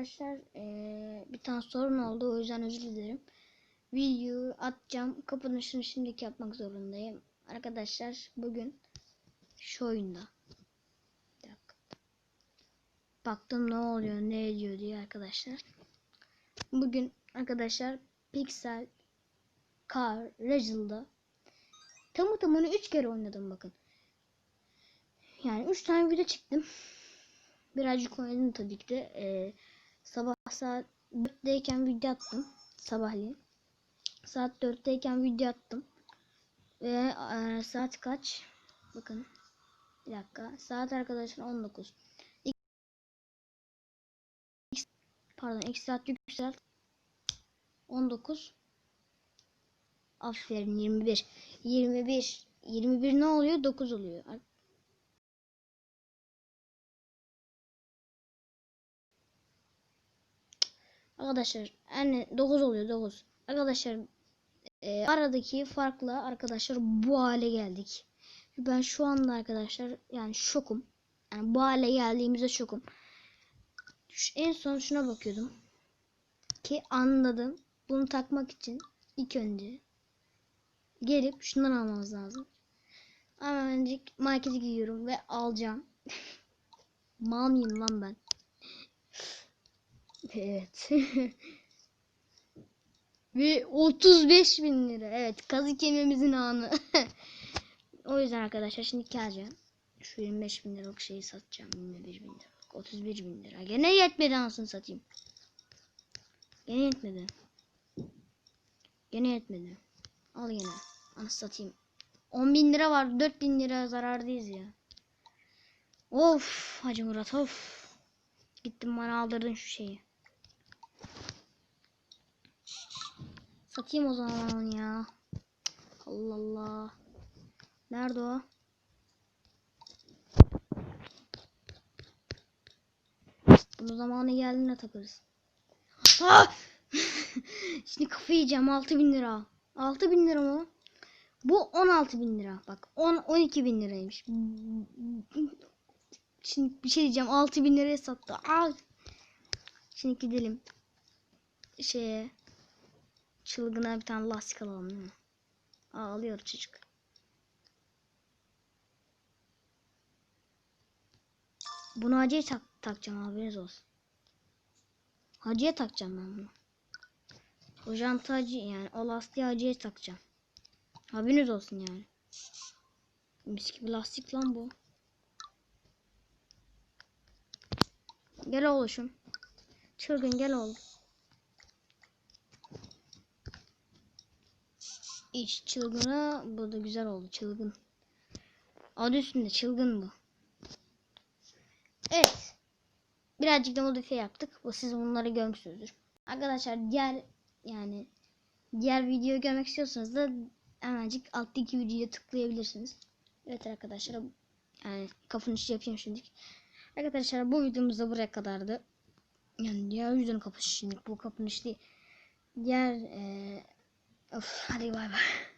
arkadaşlar eee, bir tane sorun oldu o yüzden özür dilerim. Videoyu atacağım. Kapanışını şimdiki yapmak zorundayım. Arkadaşlar bugün şu oyunda. Baktım ne oluyor ne ediyor diye arkadaşlar. Bugün arkadaşlar Pixel Car Regal'da tamı tamına 3 kere oynadım bakın. Yani 3 tane video çıktım. Birazcık oynadım tabii ki de. Ee, sabah saat 4'teyken video attım. Sabahleyin. Saat 4'teyken video attım. Ve e, saat kaç? Bakın. Bir dakika. Saat arkadaşlar 19. X- Pardon. 2 saat yükselt. 19. Aferin 21. 21. 21 ne oluyor? 9 oluyor. Arkadaşlar yani 9 oluyor 9. Arkadaşlar e, aradaki farkla arkadaşlar bu hale geldik. Ben şu anda arkadaşlar yani şokum. Yani bu hale geldiğimizde şokum. En son şuna bakıyordum. Ki anladım. Bunu takmak için ilk önce gelip şundan almamız lazım. Hemencik markete gidiyorum ve alacağım. Mal mıyım lan ben? Evet. Ve 35 bin lira. Evet kazık yememizin anı. o yüzden arkadaşlar şimdi geleceğim. Şu 25 bin liralık şeyi satacağım. 21 bin liralık. 31 bin lira. Gene yetmedi anasını satayım. Gene yetmedi. Gene yetmedi. Al gene. Anasını satayım. 10 bin lira var. 4 bin lira zarardayız ya. Of Hacı Murat of. Gittim bana aldırdın şu şeyi. Satayım o zaman ya. Allah Allah. Nerede o? Bunu zamanı geldiğinde takarız. Şimdi kafayı yiyeceğim 6000 lira. 6000 lira mı? Bu 16 bin lira. Bak 10 12 bin liraymış. Şimdi bir şey diyeceğim 6 bin liraya sattı. Aa! Şimdi gidelim. Şeye çılgına bir tane lastik alalım değil mi? Ağlıyor çocuk. Bunu hacıya tak takacağım haberiniz olsun. Hacıya takacağım ben bunu. O jantı hacı yani o lastiği hacıya takacağım. Haberiniz olsun yani. Mis gibi lastik lan bu. Gel oğluşum. Çılgın gel oğlum. İş çılgına bu da güzel oldu çılgın. Adı üstünde çılgın bu. Evet. Birazcık da modifiye yaptık. Bu siz bunları görmüşsünüzdür. Arkadaşlar diğer yani diğer videoyu görmek istiyorsanız da hemencik alttaki videoya tıklayabilirsiniz. Evet arkadaşlar yani kapanışı yapayım şimdi. Arkadaşlar bu videomuz da buraya kadardı. Yani diğer videonun kapanışı şimdi bu kapanış değil. Diğer ee, of hadi bay.